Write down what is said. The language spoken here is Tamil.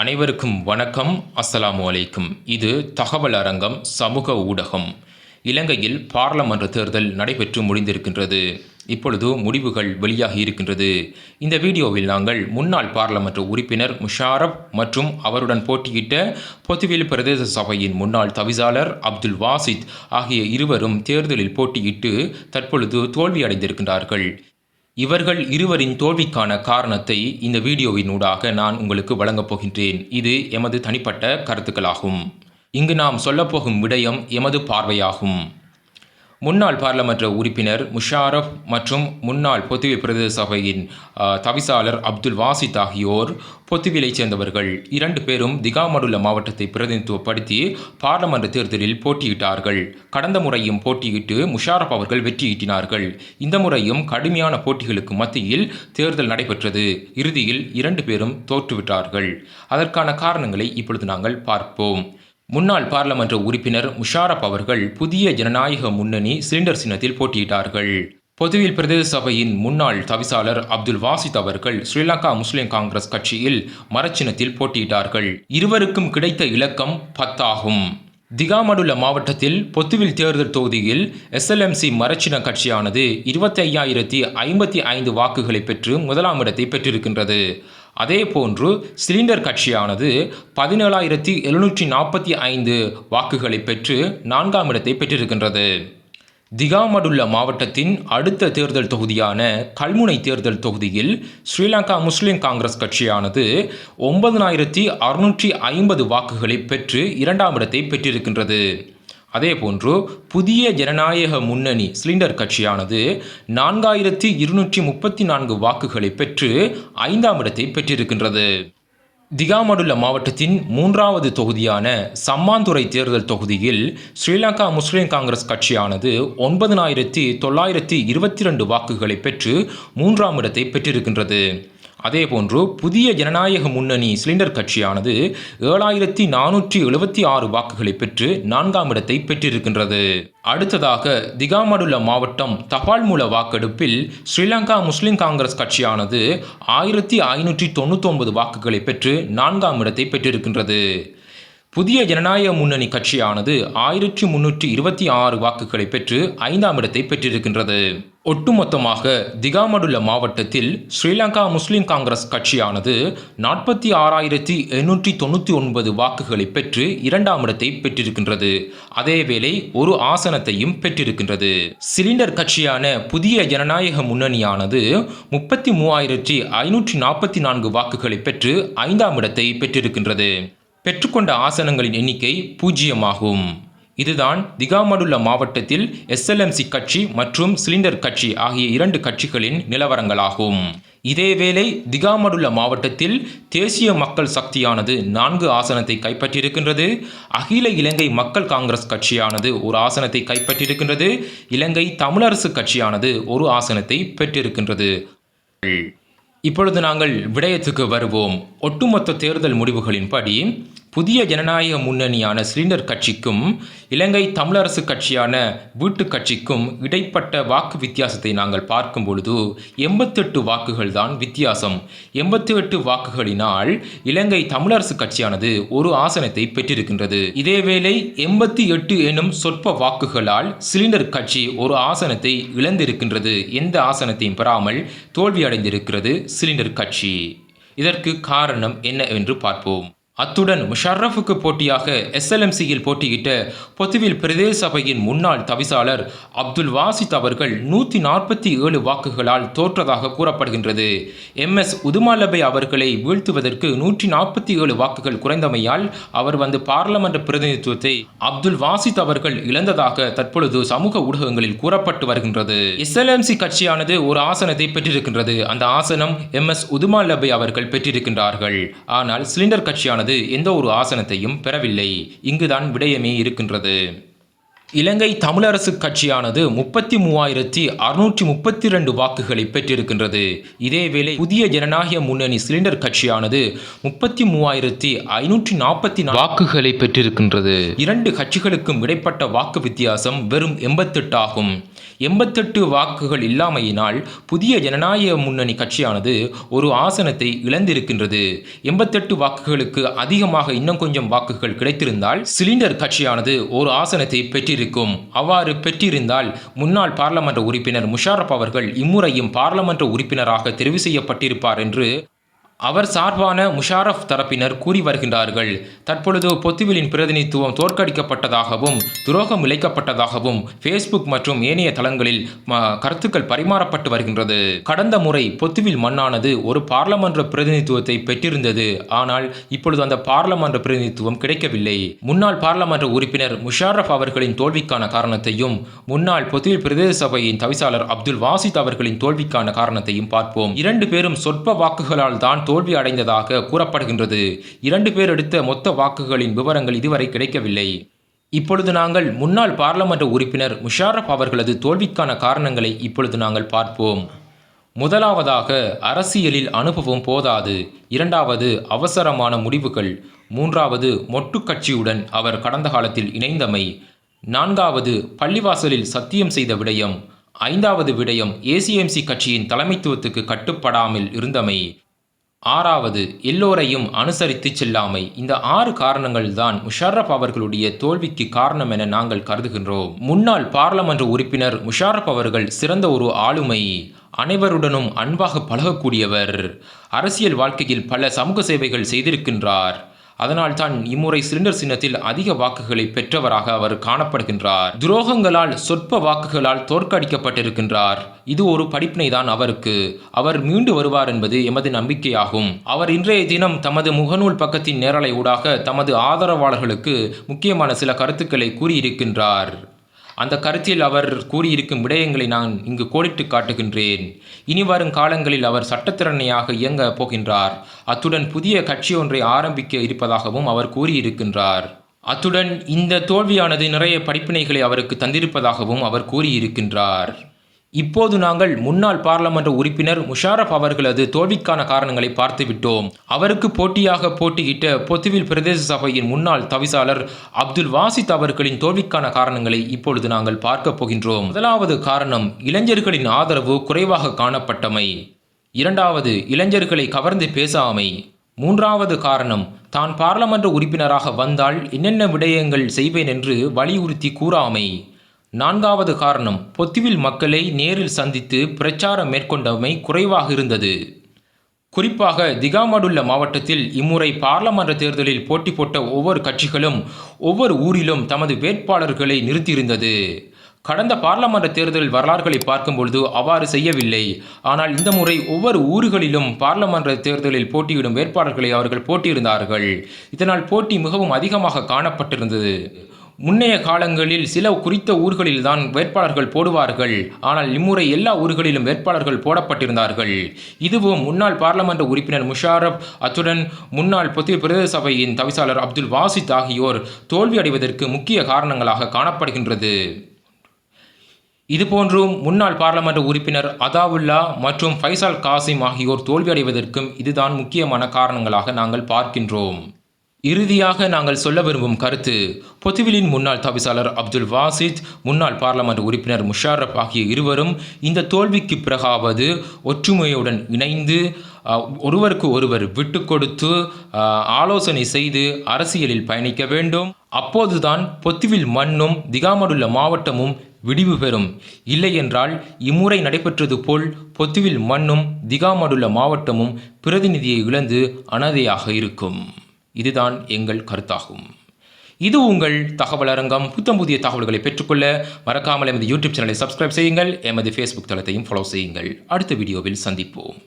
அனைவருக்கும் வணக்கம். அஸ்ஸலாமு அலைக்கும். இது தகவல் அரங்கம் சமூக ஊடகம். இலங்கையில் பாராளுமன்ற தேர்தல் நடைபெற்று முடிந்திருக்கின்றது. இப்பொழுது முடிவுகள் வெளியாகி இருக்கின்றது. இந்த வீடியோவில் நாங்கள் முன்னாள் பாராளுமன்ற உறுப்பினர் முஷாரப் மற்றும் அவருடன் போட்டியிட்ட பொத்துவில் பிரதேச சபையின் முன்னாள் தவிசாளர் அப்துல் வாசித் ஆகிய இருவரும் தேர்தலில் போட்டியிட்டு தற்பொழுது தோல்வியடைந்திருக்கின்றார்கள். இவர்கள் இருவரின் தோல்விக்கான காரணத்தை இந்த வீடியோவினூடாக நான் உங்களுக்கு வழங்கப் போகின்றேன். இது எமது தனிப்பட்ட கருத்துக்களாகும். இங்கு நாம் சொல்லப்போகும் விடயம் எமது பார்வையாகும். முன்னாள் பாராளுமன்ற உறுப்பினர் முஷாரப் மற்றும் முன்னாள் பொத்துவில் பிரதேச சபையின் தவிசாளர் அப்துல் வாசித் ஆகியோர் பொத்துவிலைச் சேர்ந்தவர்கள். இரண்டு பேரும் திகாமடுல்ல மாவட்டத்தை பிரதிநிதித்துவப்படுத்தி பாராளுமன்ற தேர்தலில் போட்டியிட்டார்கள். கடந்த முறையும் போட்டியிட்டு முஷாரப் அவர்கள் வெற்றியீட்டினார்கள் இந்த முறையும் கடுமையான போட்டிகளுக்கு மத்தியில் தேர்தல் நடைபெற்றது. இறுதியில் இரண்டு பேரும் தோற்றுவிட்டார்கள். அதற்கான காரணங்களை இப்பொழுது நாங்கள் பார்ப்போம். முன்னாள் பாராளுமன்ற உறுப்பினர் முஷாரப் அவர்கள் புதிய ஜனநாயக முன்னணி சிலிண்டர் சின்னத்தில் போட்டியிட்டார்கள். பொதுவில் பிரதேச சபையின் முன்னாள் தவிசாளர் அப்துல் வாசித் அவர்கள் ஸ்ரீலங்கா முஸ்லிம் காங்கிரஸ் கட்சியில் மரச்சினத்தில் போட்டியிட்டார்கள். இருவருக்கும் கிடைத்த இலக்கம் பத்தாகும். திகாமடுல்ல மாவட்டத்தில் பொத்துவில் தேர்தல் தொகுதியில் எஸ்எல்எம்சி மரச்சின கட்சியானது இருபத்தி ஐயாயிரத்தி ஐம்பத்தி ஐந்து வாக்குகளை பெற்று முதலாம் இடத்தை பெற்றிருக்கின்றது. அதே போன்று சிலிண்டர் கட்சியானது பதினேழாயிரத்தி எழுநூற்றி நாற்பத்தி ஐந்து வாக்குகளை பெற்று நான்காம் இடத்தை பெற்றிருக்கின்றது. திகாமடுள்ள மாவட்டத்தின் அடுத்த தேர்தல் தொகுதியான கல்முனை தேர்தல் தொகுதியில் ஸ்ரீலங்கா முஸ்லிம் காங்கிரஸ் கட்சியானது ஒன்பதனாயிரத்தி அறுநூற்றி ஐம்பது வாக்குகளை பெற்று இரண்டாம் இடத்தை பெற்றிருக்கின்றது. அதேபோன்று புதிய ஜனநாயக முன்னணி சிலிண்டர் கட்சியானது நான்காயிரத்தி இருநூற்றி முப்பத்தி நான்கு வாக்குகளை பெற்று ஐந்தாம் இடத்தை பெற்றிருக்கின்றது. திகாமடுல்ல மாவட்டத்தின் மூன்றாவது தொகுதியான சம்மாந்துறை தேர்தல் தொகுதியில் ஸ்ரீலங்கா முஸ்லிம் காங்கிரஸ் கட்சியானது ஒன்பதனாயிரத்தி தொள்ளாயிரத்தி இருபத்தி ரெண்டு வாக்குகளை பெற்று மூன்றாம் இடத்தை பெற்றிருக்கின்றது. அதேபோன்று புதிய ஜனநாயக முன்னணி சிலிண்டர் கட்சியானது ஏழாயிரத்தி நானூற்றி எழுபத்தி ஆறு வாக்குகளை பெற்று நான்காம் இடத்தை பெற்றிருக்கின்றது. அடுத்ததாக திகாமடுல்ல மாவட்டம் தபால் மூல வாக்கெடுப்பில் ஸ்ரீலங்கா முஸ்லிம் காங்கிரஸ் கட்சியானது ஆயிரத்தி ஐநூற்றி தொண்ணூத்தொன்பது வாக்குகளை பெற்று நான்காம் இடத்தை பெற்றிருக்கின்றது. புதிய ஜனநாயக முன்னணி கட்சியானது ஆயிரத்தி முன்னூற்றி இருபத்தி ஆறு வாக்குகளை பெற்று ஐந்தாம் இடத்தை பெற்றிருக்கின்றது. ஒட்டுமொத்தமாக திகாமடுல்ல மாவட்டத்தில் ஸ்ரீலங்கா முஸ்லிம் காங்கிரஸ் கட்சியானது நாற்பத்தி ஆறாயிரத்தி எண்ணூற்றி தொண்ணூற்றி ஒன்பது வாக்குகளை பெற்று இரண்டாம் இடத்தை பெற்றிருக்கின்றது. அதேவேளை ஒரு ஆசனத்தையும் பெற்றிருக்கின்றது. சிலிண்டர் கட்சியான புதிய ஜனநாயக முன்னணியானது முப்பத்தி மூவாயிரத்தி ஐநூற்றி நாற்பத்தி நான்கு வாக்குகளை பெற்று ஐந்தாம் இடத்தை பெற்றிருக்கின்றது. பெற்றுக்கொண்ட ஆசனங்களின் எண்ணிக்கை பூஜ்ஜியமாகும். இதுதான் திகாமடுல்ல மாவட்டத்தில் எஸ்எல்எம்சி கட்சி மற்றும் சிலிண்டர் கட்சி ஆகிய இரண்டு கட்சிகளின் நிலவரங்களாகும். இதேவேளை திகாமடுல்ல மாவட்டத்தில் தேசிய மக்கள் சக்தியானது நான்கு ஆசனத்தை கைப்பற்றியிருக்கின்றது. அகில இலங்கை மக்கள் காங்கிரஸ் கட்சியானது ஒரு ஆசனத்தை கைப்பற்றியிருக்கின்றது. இலங்கை தமிழரசு கட்சியானது ஒரு ஆசனத்தை பெற்றிருக்கின்றது. இப்பொழுது நாங்கள் விடயத்துக்கு வருவோம். ஒட்டுமொத்த தேர்தல் முடிவுகளின்படி புதிய ஜனநாயக முன்னணியான சிலிண்டர் கட்சிக்கும் இலங்கை தமிழரசு கட்சியான வீட்டு கட்சிக்கும் இடைப்பட்ட வாக்கு வித்தியாசத்தை நாங்கள் பார்க்கும் பொழுது எண்பத்தெட்டு வாக்குகள் தான் வித்தியாசம். எண்பத்தி எட்டு வாக்குகளினால் இலங்கை தமிழரசு கட்சியானது ஒரு ஆசனத்தை பெற்றிருக்கின்றது. இதேவேளை எண்பத்தி எட்டு எனும் சொற்ப வாக்குகளால் சிலிண்டர் கட்சி ஒரு ஆசனத்தை இழந்திருக்கின்றது. எந்த ஆசனத்தையும் பெறாமல் தோல்வியடைந்திருக்கிறது சிலிண்டர் கட்சி. இதற்கு காரணம் என்ன என்று பார்ப்போம். அத்துடன் முஷர்ரஃபுக்கு போட்டியாக எஸ்எல்எம்சியில் போட்டியிட்ட பொத்துவில் பிரதேச சபையின் முன்னாள் தவிசாளர் அப்துல் வாசித் அவர்கள் நூற்றி நாற்பத்தி ஏழு வாக்குகளால் தோற்றதாக கூறப்படுகின்றது. எம். எஸ். உதுமாலபை அவர்களை வீழ்த்துவதற்கு நூற்றி நாற்பத்தி ஏழு வாக்குகள் குறைந்தமையால் அவர் வந்து பாராளுமன்ற பிரதிநிதித்துவத்தை அப்துல் வாசித் அவர்கள் இழந்ததாக தற்பொழுது சமூக ஊடகங்களில் கூறப்பட்டு வருகின்றது. எஸ்எல்எம்சி கட்சியானது ஒரு ஆசனத்தை பெற்றிருக்கின்றது. அந்த ஆசனம் எம். எஸ். உதுமாலபை அவர்கள் பெற்றிருக்கின்றார்கள். ஆனால் சிலிண்டர் கட்சியானது எந்த ஒரு ஆசனத்தையும் பெறவில்லை. இங்குதான் விடயமே இருக்கின்றது. இலங்கை தமிழரசு கட்சியானது முப்பத்தி மூவாயிரத்தி அறுநூற்றி முப்பத்தி ரெண்டு வாக்குகளை பெற்றிருக்கின்றது. இதேவேளை புதிய ஜனநாயக முன்னணி சிலிண்டர் கட்சியானது முப்பத்தி மூவாயிரத்தி ஐநூற்றி நாற்பத்தி வாக்குகளை பெற்றிருக்கின்றது. இரண்டு கட்சிகளுக்கும் இடைப்பட்ட வாக்கு வித்தியாசம் வெறும் எண்பத்தெட்டு ஆகும். எண்பத்தெட்டு வாக்குகள் இல்லாமையினால் புதிய ஜனநாயக முன்னணி கட்சியானது ஒரு ஆசனத்தை இழந்திருக்கின்றது. எண்பத்தெட்டு வாக்குகளுக்கு அதிகமாக இன்னும் கொஞ்சம் வாக்குகள் கிடைத்திருந்தால் சிலிண்டர் கட்சியானது ஒரு ஆசனத்தை பெற்றிருக்கும். அவ்வாறு பெற்றிருந்தால் முன்னாள் பாராளுமன்ற உறுப்பினர் முஷாரப் அவர்கள் இம்முறையும் பாராளுமன்ற உறுப்பினராக தெரிவு செய்யப்பட்டிருப்பார் என்று அவர் சார்பான முஷாரஃப் தரப்பினர் கூறி வருகின்றார்கள். தற்பொழுது பொத்துவிலின் பிரதிநிதித்துவம் தோற்கடிக்கப்பட்டதாகவும் துரோகம் இழைக்கப்பட்டதாகவும் ஃபேஸ்புக் மற்றும் ஏனைய தளங்களில் ம, கருத்துக்கள் பரிமாறப்பட்டு வருகின்றது. கடந்த முறை பொத்துவில் மண்ணானது ஒரு பாராளுமன்ற பிரதிநிதித்துவத்தை பெற்றிருந்தது. ஆனால் இப்பொழுது அந்த பாராளுமன்ற பிரதிநிதித்துவம் கிடைக்கவில்லை. முன்னாள் பாராளுமன்ற உறுப்பினர் முஷாரஃப் அவர்களின் தோல்விக்கான காரணத்தையும் முன்னாள் பொத்துவில் பிரதேச சபையின் தவிசாளர் அப்துல் வாசித் அவர்களின் தோல்விக்கான காரணத்தையும் பார்ப்போம். இரண்டு பேரும் சொற்ப வாக்குகளால் தான் தோல்வி அடைந்ததாக கூறப்படுகின்றது. இரண்டு பேர் எடுத்த மொத்த வாக்குகளின் விவரங்கள் இதுவரை கிடைக்கவில்லை. இப்பொழுது நாங்கள் முன்னாள் பாராளுமன்ற உறுப்பினர் முஷாரப் அவர்களது தோல்விக்கான காரணங்களை இப்பொழுது நாங்கள் பார்ப்போம். முதலாவதாக அரசியலில் அனுபவம் போதாது. இரண்டாவது அவசரமான முடிவுகள். மூன்றாவது மொட்டு கட்சியுடன் அவர் கடந்த காலத்தில் இணைந்தமை. நான்காவது பள்ளிவாசலில் சத்தியம் செய்த விடயம். ஐந்தாவது விடயம் ஏசிஎம்சி கட்சியின் தலைமைத்துவத்துக்கு கட்டுப்படாமல் இருந்தமை. ஆறாவது எல்லோரையும் அனுசரித்து செல்லாமை. இந்த ஆறு காரணங்கள் தான் முஷாரப் அவர்களுடைய தோல்விக்கு காரணம் என நாங்கள் கருதுகின்றோம். முன்னாள் பாராளுமன்ற உறுப்பினர் முஷாரப் அவர்கள் சிறந்த ஒரு ஆளுமை. அனைவருடனும் அன்பாக பழகக்கூடியவர். அரசியல் வாழ்க்கையில் பல சமூக சேவைகள் செய்திருக்கின்றார். அதனால் தான் இம்முறை சிலிண்டர் சின்னத்தில் அதிக வாக்குகளை பெற்றவராக அவர் காணப்படுகின்றார். துரோகங்களால் சொற்ப வாக்குகளால் தோற்கடிக்கப்பட்டிருக்கின்றார். இது ஒரு படிப்பினை தான் அவருக்கு. அவர் மீண்டு வருவார் என்பது எமது நம்பிக்கையாகும். அவர் இன்றைய தினம் தமது முகநூல் பக்கத்தின் நேரலை ஊடாக தமது ஆதரவாளர்களுக்கு முக்கியமான சில கருத்துக்களை கூறியிருக்கின்றார். அந்த கருத்தில் அவர் கூறியிருக்கும் விடயங்களை நான் இங்கு கோடிட்டு காட்டுகின்றேன். இனி வரும் காலங்களில் அவர் சட்டத்திறனையாக இயங்க போகின்றார். அத்துடன் புதிய கட்சி ஒன்றை ஆரம்பிக்க இருப்பதாகவும் அவர் கூறியிருக்கின்றார். அத்துடன் இந்த தோல்வியானது நிறைய படிப்பினைகளை அவருக்கு தந்திருப்பதாகவும் அவர் கூறியிருக்கின்றார். இப்போது நாங்கள் முன்னாள் பாராளுமன்ற உறுப்பினர் முஷாரப் அவர்களது தோல்விக்கான காரணங்களை பார்த்துவிட்டோம். அவருக்கு போட்டியாக போட்டியிட்ட பொத்துவில் பிரதேச சபையின் முன்னாள் தவிசாளர் அப்துல் வாசித் அவர்களின் தோல்விக்கான காரணங்களை இப்பொழுது நாங்கள் பார்க்க போகின்றோம். முதலாவது காரணம் இளைஞர்களின் ஆதரவு குறைவாக காணப்பட்டமை. இரண்டாவது இளைஞர்களை கவர்ந்து பேசாமை. மூன்றாவது காரணம் தான் பாராளுமன்ற உறுப்பினராக வந்தால் என்னென்ன விடயங்கள் செய்வேன் என்று வலியுறுத்தி கூறாமை. நான்காவது காரணம் பொத்திவில் மக்களை நேரில் சந்தித்து பிரச்சாரம் மேற்கொண்டமை குறைவாக இருந்தது. குறிப்பாக திகாமடுல்ல மாவட்டத்தில் இம்முறை பாராளுமன்ற தேர்தலில் போட்டி போட்ட ஒவ்வொரு கட்சிகளும் ஒவ்வொரு ஊரிலும் தமது வேட்பாளர்களை நிறுத்தியிருந்தது. கடந்த பாராளுமன்ற தேர்தல் வரலாறுகளை பார்க்கும் பொழுது அவ்வாறு செய்யவில்லை. ஆனால் இந்த முறை ஒவ்வொரு ஊர்களிலும் பாராளுமன்ற தேர்தலில் போட்டியிடும் வேட்பாளர்களை அவர்கள் போட்டியிருந்தார்கள். இதனால் போட்டி மிகவும் அதிகமாக காணப்பட்டிருந்தது. முன்னைய காலங்களில் சில குறித்த ஊர்களில்தான் வேட்பாளர்கள் போடுவார்கள். ஆனால் இம்முறை எல்லா ஊர்களிலும் வேட்பாளர்கள் போடப்பட்டிருந்தார்கள். இதுவும் முன்னாள் பாராளுமன்ற உறுப்பினர் முஷாரப் அத்துடன் முன்னாள் பொத்திய பிரதேச சபையின் தவிசாளர் அப்துல் வாசித் ஆகியோர் தோல்வியடைவதற்கு முக்கிய காரணங்களாக காணப்படுகின்றது. இதுபோன்றும் முன்னாள் பாராளுமன்ற உறுப்பினர் அதாவுல்லா மற்றும் ஃபைசால் காசிம் ஆகியோர் தோல்வியடைவதற்கும் இதுதான் முக்கியமான காரணங்களாக நாங்கள் பார்க்கின்றோம். இறுதியாக நாங்கள் சொல்ல விரும்பும் கருத்து பொத்துவிலின் முன்னாள் தவிசாளர் அப்துல் வாசித் முன்னாள் பார்லமெண்ட் உறுப்பினர் முஷாரப் ஆகிய இருவரும் இந்த தோல்விக்கு பிறகாவது ஒற்றுமையுடன் இணைந்து ஒருவருக்கு ஒருவர் விட்டு கொடுத்து ஆலோசனை செய்து அரசியலில் பயணிக்க வேண்டும். அப்போதுதான் பொத்துவில் மண்ணும் திகாமடுள்ள மாவட்டமும் விடிவு பெறும். இல்லையென்றால் இம்முறை நடைபெற்றது போல் பொத்துவில் மண்ணும் திகாமடுள்ள மாவட்டமும் பிரதிநிதியை இழந்து அனாதையாக இருக்கும். இதுதான் எங்கள் கருத்தாகும். இது உங்கள் தகவல் அரங்கம். புத்தம் புதிய தகவல்களை பெற்றுக்கொள்ள மறக்காமல் எமது யூடியூப் சேனலை சப்ஸ்கிரைப் செய்யுங்கள். எமது ஃபேஸ்புக் தளத்தையும் ஃபாலோ செய்யுங்கள். அடுத்த வீடியோவில் சந்திப்போம்.